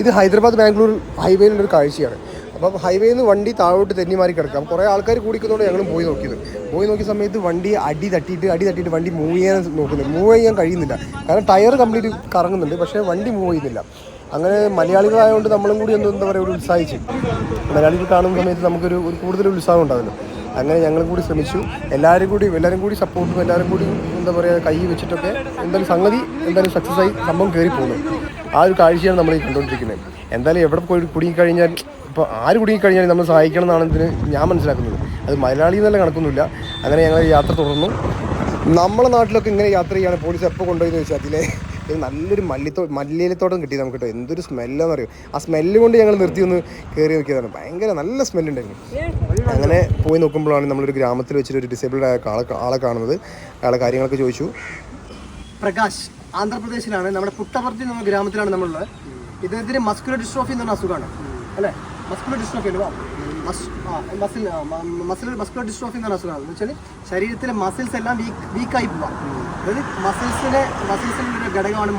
ഇത് ഹൈദരാബാദ് ബാംഗ്ലൂർ ഹൈവേയിലുള്ള ഒരു കാഴ്ചയാണ്. അപ്പം ഹൈവേയിൽ നിന്ന് വണ്ടി താഴോട്ട് തെന്നി മാറി കിടക്കാം കുറേ ആൾക്കാർ കൂടിക്കുന്നതുകൊണ്ട് ഞങ്ങളും പോയി നോക്കിയത്. പോയി നോക്കിയ സമയത്ത് വണ്ടി അടി തട്ടിയിട്ട് അടി തട്ടിയിട്ട് വണ്ടി മൂവ് ചെയ്യാൻ നോക്കുന്നുണ്ട് മൂവ് ചെയ്യാൻ കഴിയുന്നില്ല. കാരണം ടയർ കംപ്ലീറ്റ് കറങ്ങുന്നുണ്ട്. പക്ഷേ വണ്ടി മൂവ് ചെയ്യുന്നില്ല. അങ്ങനെ മലയാളികളായതുകൊണ്ട് നമ്മളും കൂടി ഒന്ന് എന്താ പറയുക ഒരു ഉത്സാഹിച്ച്. മലയാളികൾ കാണുന്ന സമയത്ത് നമുക്കൊരു ഒരു കൂടുതൽ ഉത്സാഹം ഉണ്ടാകുമല്ലോ അങ്ങനെ ഞങ്ങളും കൂടി ശ്രമിച്ചു. എല്ലാവരും കൂടി എല്ലാവരും കൂടി സപ്പോർട്ടും എല്ലാവരും കൂടി എന്താ പറയുക കൈ വെച്ചിട്ടൊക്കെ എന്തായാലും സംഗതി എന്തായാലും സക്സസ് ആയി സംഭവം കയറി പോകുന്നു ആ ഒരു കാഴ്ചയാണ് നമ്മൾ ഈ കണ്ടുകൊണ്ടിരിക്കുന്നത് എന്തായാലും എവിടെ പോയി കുടുങ്ങിക്കഴിഞ്ഞാൽ ഇപ്പോൾ ആര് കുടുങ്ങിക്കഴിഞ്ഞാൽ നമ്മൾ സഹായിക്കണം എന്നാണ് ഇതിന് ഞാൻ മനസ്സിലാക്കുന്നത്. അത് മലയാളി എന്നല്ല കണക്കൊന്നുമില്ല. അങ്ങനെ ഞങ്ങൾ യാത്ര തുടർന്നു. നമ്മളെ നാട്ടിലൊക്കെ ഇങ്ങനെ യാത്ര ചെയ്യാണ്. പോലീസ് എപ്പോൾ കൊണ്ടുപോയി ചോദിച്ചാൽ അതിലെ. ഇത് നല്ലൊരു മല്ലിത്തോ മല്ലിയിലത്തോട്ടം കിട്ടി നമുക്ക് കേട്ടോ എന്തൊരു സ്മെല്ലാന്ന് അറിയോ ആ സ്മെല്ല് കൊണ്ട് ഞങ്ങൾ നിർത്തി ഒന്ന് കയറി നോക്കിയതാണ്. ഭയങ്കര നല്ല സ്മെല്ലുണ്ടായിരുന്നു. അങ്ങനെ പോയി നോക്കുമ്പോഴാണ് നമ്മളൊരു ഗ്രാമത്തിൽ വെച്ചിട്ട് ഒരു ഡിസേബിൾഡ് ആയ ആളെ ആളെ കാണുന്നത്. അയാളെ കാര്യങ്ങളൊക്കെ ചോദിച്ചു. പ്രകാശ് ആന്ധ്രാപ്രദേശിലാണ്. നമ്മുടെ പുട്ടപർത്തി എന്ന ഗ്രാമത്തിലാണ് നമ്മളുള്ളത്. ഇദ്ദേഹത്തിന് മസ്കുലർ ഡിസ്ട്രോഫി എന്ന് പറഞ്ഞ അസുഖമാണ്. അല്ലേ? മസ്കുലർ ഡിസ്ട്രോഫി അല്ലേ? മസിൽ മസിൽ മസ്കുലർ ഡിസ്ട്രോഫി എന്ന് പറഞ്ഞ അസുഖമാണ്. എന്ന് വെച്ചാൽ ശരീരത്തിലെ മസിൽസ് എല്ലാം വീക്ക് വീക്കായി പോവാം. അതായത് മസിൽസിലെ മസിൽസിൻ്റെ ഒരു ഘടകമാണ്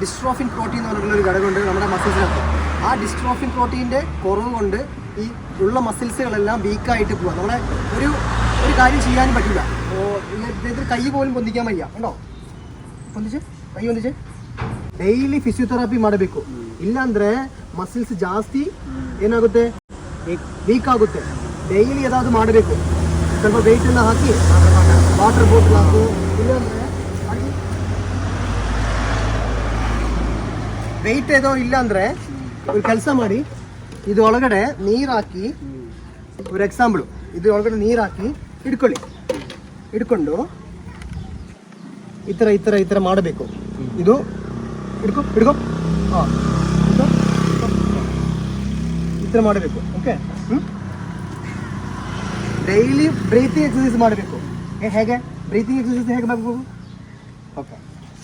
ഡിസ്ട്രോഫിൻ പ്രോട്ടീൻ എന്ന് പറഞ്ഞിട്ടുള്ള ഒരു ഘടകമുണ്ട് നമ്മുടെ മസിൽസിനകത്ത് ആ ഡിസ്ട്രോഫിൻ പ്രോട്ടീൻ്റെ കുറവ് കൊണ്ട് ഈ ഉള്ള മസിൽസുകളെല്ലാം വീക്കായിട്ട് പോവാം നമ്മളെ ഒരു ഒരു കാര്യം ചെയ്യാനും പറ്റില്ല ഓ, ഇദ്ദേഹത്തിന് കൈ പോലും പൊന്തിക്കാൻ വയ്യ ഉണ്ടോ ಹೊಂದಿಸೆ ಕೈ ಹೊಂದಿಸೆ ಡೈಲಿ ಫಿಸಿಯೋಥೆರಪಿ ಮಾಡಬೇಕು ಇಲ್ಲಾಂದ್ರೆ ಮಸಿಲ್ಸ್ ಜಾಸ್ತಿ ಏನಾಗುತ್ತೆ ವೀಕ್ ಆಗುತ್ತೆ ಡೈಲಿ ಏದಾದ್ರು ಮಾಡಬೇಕು ಸ್ವಲ್ಪ ವೆಯ್ಟ್ ಎಲ್ಲ ಹಾಕಿ ವಾಟರ್ ಬಾಟಲ್ ಹಾಕು ಇಲ್ಲಾಂದ್ರೆ ವೆಯ್ಟ್ ಏನೋ ಇಲ್ಲ ಅಂದ್ರೆ ಕೆಲಸ ಮಾಡಿ, ಇದು ಒಳಗಡೆ ನೀರು ಹಾಕಿ ഒരു ಎಕ್ಸಾಂಪಲ್ ಇದು ಒಳಗಡೆ ನೀರು ಹಾಕಿ ಹಿಡ್ಕೊಳ್ಳಿ ಹಿಡ್ಕೊಂಡು ಈ ಥರ ಈ ಥರ ಈ ಥರ ಮಾಡಬೇಕು. ಇದು ಹಿಡ್ಕೊ ಹಿಡ್ಕೊ ಹಾಂ. ಈ ಥರ ಮಾಡಬೇಕು. ಓಕೆ ಹ್ಞೂ ಡೈಲಿ ಬ್ರೀತಿಂಗ್ ಎಕ್ಸಸೈಸ್ ಮಾಡಬೇಕು ಹೇಗೆ ബ്രീത്തിങ് എക്സസൈസ് ಹೇಗೆ ಮಾಡಬೇಕು ഓക്കെ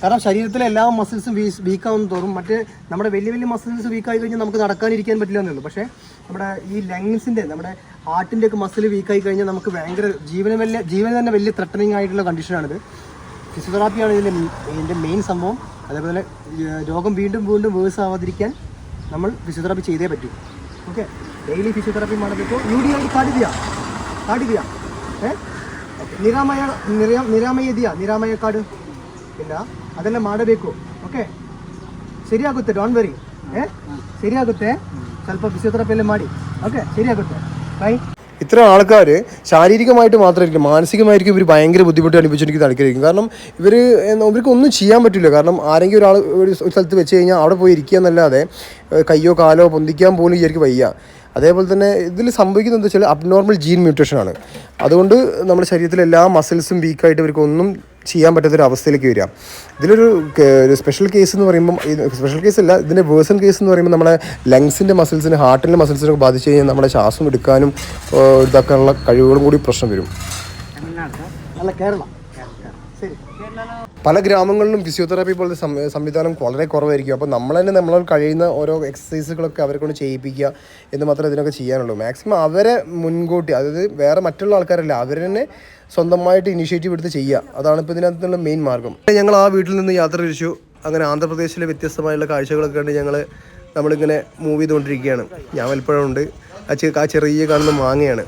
കാരണം ശരീരത്തിലെ എല്ലാ മസിൽസും വീ വീക്കാവുന്ന തോറും മറ്റ് നമ്മുടെ വലിയ വലിയ മസിൽസ് വീക്കായി കഴിഞ്ഞാൽ നമുക്ക് നടക്കാനിരിക്കാൻ പറ്റില്ല എന്നുള്ളൂ പക്ഷേ നമ്മുടെ ഈ ലങ്സിന്റെ നമ്മുടെ ഹാർട്ടിന്റെ ഒക്കെ മസിൽ വീക്കായി കഴിഞ്ഞാൽ നമുക്ക് ഭയങ്കര ജീവന വലിയ ജീവൻ തന്നെ വലിയ ത്രട്ടനിങ് ആയിട്ടുള്ള കണ്ടീഷനാണിത് ഫിസിയോതെറാപ്പിയാണ് ഇതിന്റെ ഇതിന്റെ മെയിൻ സംഭവം. അതേപോലെ രോഗം വീണ്ടും വീണ്ടും വേഴ്സ് ആവാതിരിക്കാൻ നമ്മൾ ഫിസിയോതെറാപ്പി ചെയ്തേ പറ്റൂ. ഓക്കെ ഡെയിലി ഫിസിയോതെറാപ്പി ಮಾಡಬೇಕು ಯು ಡಿ ಐ ಇದೆಯಾ ಕಾರ್ಡ್ ಇದೆಯಾ ಏ ಓಕೆ ನಿರಾಮಯ ನಿರಾ ನಿರಾಮಯ ಇದೆಯಾ ನಿರಾಮಯ ಕಾರ್ಡ್ ಇಲ್ಲ ಅದೆಲ್ಲ ಮಾಡಬೇಕು ಓಕೆ ಸರಿಯಾಗುತ್ತೆ ಡೋಂಟ್ ವೆರಿ ಏ ಸರಿಯಾಗುತ್ತೆ ಸ್ವಲ್ಪ ಫಿಸಿಯೋಥೆರಪಿ ಎಲ್ಲ ಮಾಡಿ ಓಕೆ ಸರಿಯಾಗುತ್ತೆ ಬೈ ഇത്ര ആൾക്കാർ ശാരീരികമായിട്ട് മാത്രമായിരിക്കും മാനസികമായിരിക്കും ഇവർ ഭയങ്കര ബുദ്ധിമുട്ട് അനുഭവിച്ചിരിക്കുന്ന ആൾക്കാരായിരിക്കും കാരണം ഇവർ ഇവർക്ക് ഒന്നും ചെയ്യാൻ പറ്റില്ല കാരണം ആരെങ്കിലും ഒരാൾ ഒരു സ്ഥലത്ത് വെച്ച് കഴിഞ്ഞാൽ അവിടെ പോയി ഇരിക്കുക എന്നല്ലാതെ ഏഹ് കയ്യോ കാലോ പൊന്തിക്കാൻ പോലും ഇവർക്ക് വയ്യ അതേപോലെ തന്നെ ഇതിൽ സംഭവിക്കുന്നത് എന്താ വെച്ചാൽ അബ്നോർമൽ ജീൻ മ്യൂട്ടേഷൻ ആണ്. അതുകൊണ്ട് നമ്മുടെ ശരീരത്തിലെ എല്ലാ മസിൽസും വീക്കായിട്ട് ഇവർക്ക് ഒന്നും ചെയ്യാൻ പറ്റാത്തൊരു അവസ്ഥയിലേക്ക് വരിക. ഇതിലൊരു ഒരു സ്പെഷ്യൽ കേസ് എന്ന് പറയുമ്പം സ്പെഷ്യൽ കേസ് അല്ല ഇതിന്റെ വേഴ്സൺ കേസ് എന്ന് പറയുമ്പോൾ നമ്മുടെ ലങ്സിന്റെ മസിൽസിന് ഹാർട്ടിന്റെ മസിൽസിനൊക്കെ ബാധിച്ച് കഴിഞ്ഞാൽ നമ്മുടെ ശ്വാസം എടുക്കാനും ഇതാക്കാനുള്ള കഴിവുകളും കൂടി പ്രശ്നം വരും. നല്ല കേരളം. പല ഗ്രാമങ്ങളിലും ഫിസിയോതെറാപ്പി പോലത്തെ സംവിധാനം വളരെ കുറവായിരിക്കും. അപ്പോൾ നമ്മൾ തന്നെ നമ്മളാൽ കഴിയുന്ന ഓരോ എക്സസൈസുകളൊക്കെ അവരെ കൊണ്ട് ചെയ്യിപ്പിക്കുക എന്ന് മാത്രമേ ഇതിനൊക്കെ ചെയ്യാനുള്ളൂ. മാക്സിമം അവരെ മുൻകൂട്ടി അതായത് വേറെ മറ്റുള്ള ആൾക്കാരല്ല അവർ തന്നെ സ്വന്തമായിട്ട് ഇനിഷ്യേറ്റീവ് എടുത്ത് ചെയ്യുക. അതാണ് ഇപ്പോൾ ഇതിനകത്തുള്ള മെയിൻ മാർഗം. ഞങ്ങൾ ആ വീട്ടിൽ നിന്ന് യാത്ര തിരിച്ചു. അങ്ങനെ ആന്ധ്രാപ്രദേശിലെ വ്യത്യസ്തമായുള്ള കാഴ്ചകളൊക്കെ കണ്ട് ഞങ്ങൾ നമ്മളിങ്ങനെ മൂവ് ചെയ്തുകൊണ്ടിരിക്കുകയാണ്. ഞാൻ വലപ്പോഴുണ്ട് ആ ചെറിയ കാണുന്ന മാങ്ങയാണ്.